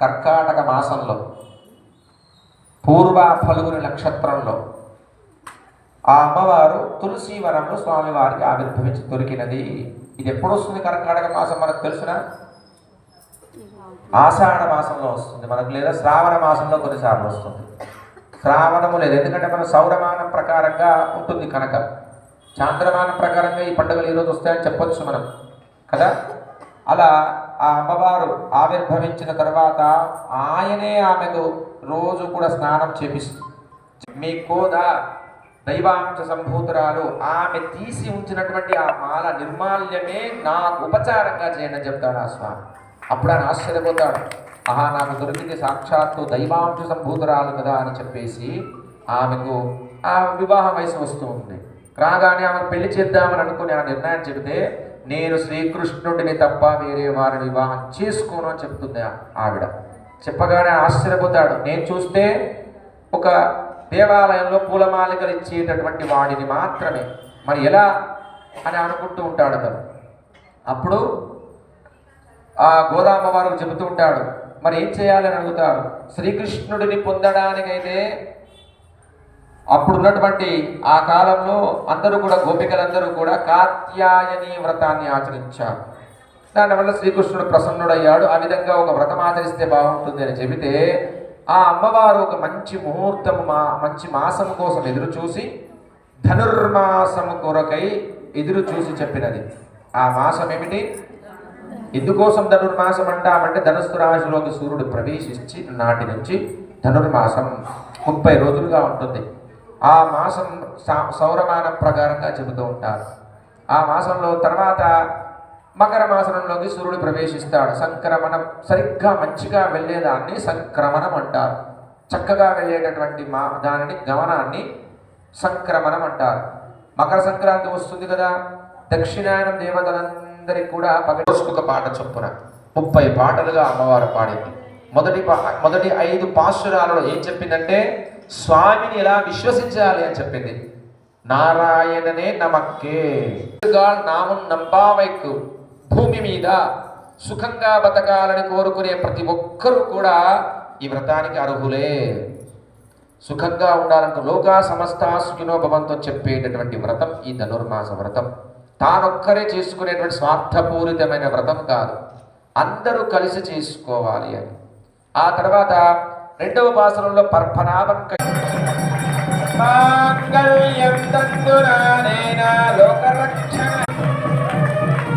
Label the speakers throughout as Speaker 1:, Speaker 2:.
Speaker 1: కర్కాటక మాసంలో పూర్వ ఫలుగుని నక్షత్రంలో ఆ అమ్మవారు తులసీవరంలో స్వామివారికి ఆవిర్భవించి దొరికినది. ఇది ఎప్పుడు వస్తుంది కర్కాటక మాసం మనకు తెలుసునా? ఆషాఢ మాసంలో వస్తుంది. మనకు లేదా శ్రావణ మాసంలో కొన్నిసార్లు వస్తుంది. శ్రావణము లేదు. ఎందుకంటే మన సౌరమానం ప్రకారంగా ఉంటుంది కనుక. చాంద్రమానం ప్రకారంగా ఈ పండుగలు ఈరోజు వస్తాయని చెప్పొచ్చు మనం. కదా? అలా ఆ అమ్మవారు ఆవిర్భవించిన తర్వాత ఆయనే ఆమెకు రోజు కూడా స్నానం చేపిస్తుంది మీ కోద దైవాంశ సంభూతురాలు ఆమె తీసి ఉంచినటువంటి ఆ మాల నిర్మాల్యమే నాకు ఉపచారంగా చేయండి చెప్తాడు ఆ స్వామి. అప్పుడు ఆయన ఆశ్చర్యపోతాడు. ఆహా నాకు దొరికింది సాక్షాత్తు దైవాంశ సంభూతురాలు కదా అని చెప్పేసి ఆమెకు ఆ వివాహ వయసు వస్తూ ఉంది. రాగానే ఆమె పెళ్ళి చేద్దామని అనుకుని ఆ నిర్ణయం చెబితే నేను శ్రీకృష్ణుడిని తప్ప వేరే వారిని వివాహం చేసుకోను అని చెప్తుంది ఆ- ఆవిడ. చెప్పగానే ఆశ్చర్యపోతాడు. నేను చూస్తే ఒక దేవాలయంలో పూలమాలికలు ఇచ్చేటటువంటి వాడిని మాత్రమే. మరి ఎలా అని అనుకుంటూ ఉంటాడు అతను. అప్పుడు ఆ గోదామ వారు చెబుతూ ఉంటాడు. మరి ఏం చేయాలని అడుగుతారు? శ్రీకృష్ణుడిని పొందడానికైతే అప్పుడున్నటువంటి ఆ కాలంలో అందరూ కూడా గోపికలందరూ కూడా కాత్యాయని వ్రతాన్ని ఆచరించారు. దానివల్ల శ్రీకృష్ణుడు ప్రసన్నుడయ్యాడు. ఆ విధంగా ఒక వ్రతం ఆచరిస్తే బాగుంటుంది అని చెబితే ఆ అమ్మవారు ఒక మంచి ముహూర్తము మా మంచి మాసం కోసం ఎదురు చూసి ధనుర్మాసము కొరకై ఎదురు చూసి చెప్పినది. ఆ మాసం ఏమిటి? ఎందుకోసం ధనుర్మాసం అంటామంటే ధనుస్సు రాశిలోకి సూర్యుడు ప్రవేశించి నాటి నుంచి ధనుర్మాసం ముప్పై రోజులుగా ఉంటుంది. ఆ మాసం సౌరమానం ప్రకారంగా చెబుతూ ఉంటారు. ఆ మాసంలో తర్వాత మకర మాసంలోకి సూర్యుడు ప్రవేశిస్తాడు. సంక్రమణం సరిగ్గా మంచిగా వెళ్ళేదాన్ని సంక్రమణం అంటారు. చక్కగా వెళ్ళేటటువంటి మా దానిని గమనాన్ని సంక్రమణం అంటారు. మకర సంక్రాంతి వస్తుంది కదా దక్షిణాయనం దేవతలందరికీ కూడా పగటి పాట చొప్పున ముప్పై పాటలుగా అమ్మవారు పాడింది. మొదటి పా- మొదటి ఐదు పాశురాలలో ఏం చెప్పిందంటే స్వామిని ఎలా విశ్వసించాలి అని చెప్పింది. నారాయణనే నమక్కే. నామం నంబావైకు భూమి మీద సుఖంగా బతకాలని కోరుకునే ప్రతి ఒక్కరూ కూడా ఈ వ్రతానికి అర్హులే. సుఖంగా ఉండాలంటే లోకా సమస్త సుఖినో భవంతో చెప్పేటటువంటి వ్రతం ఈ ధనుర్మాస వ్రతం. తానొక్కరే చేసుకునేటువంటి స్వార్థపూరితమైన వ్రతం కాదు. అందరూ కలిసి చేసుకోవాలి అని. ఆ తర్వాత రెండవ పాసనంలో పర్పనాభం మాంగళ్యం తంతునానేన లోకరక్షణ.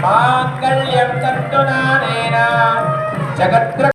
Speaker 1: మాంగళ్యం తంతునానేన జగద్ర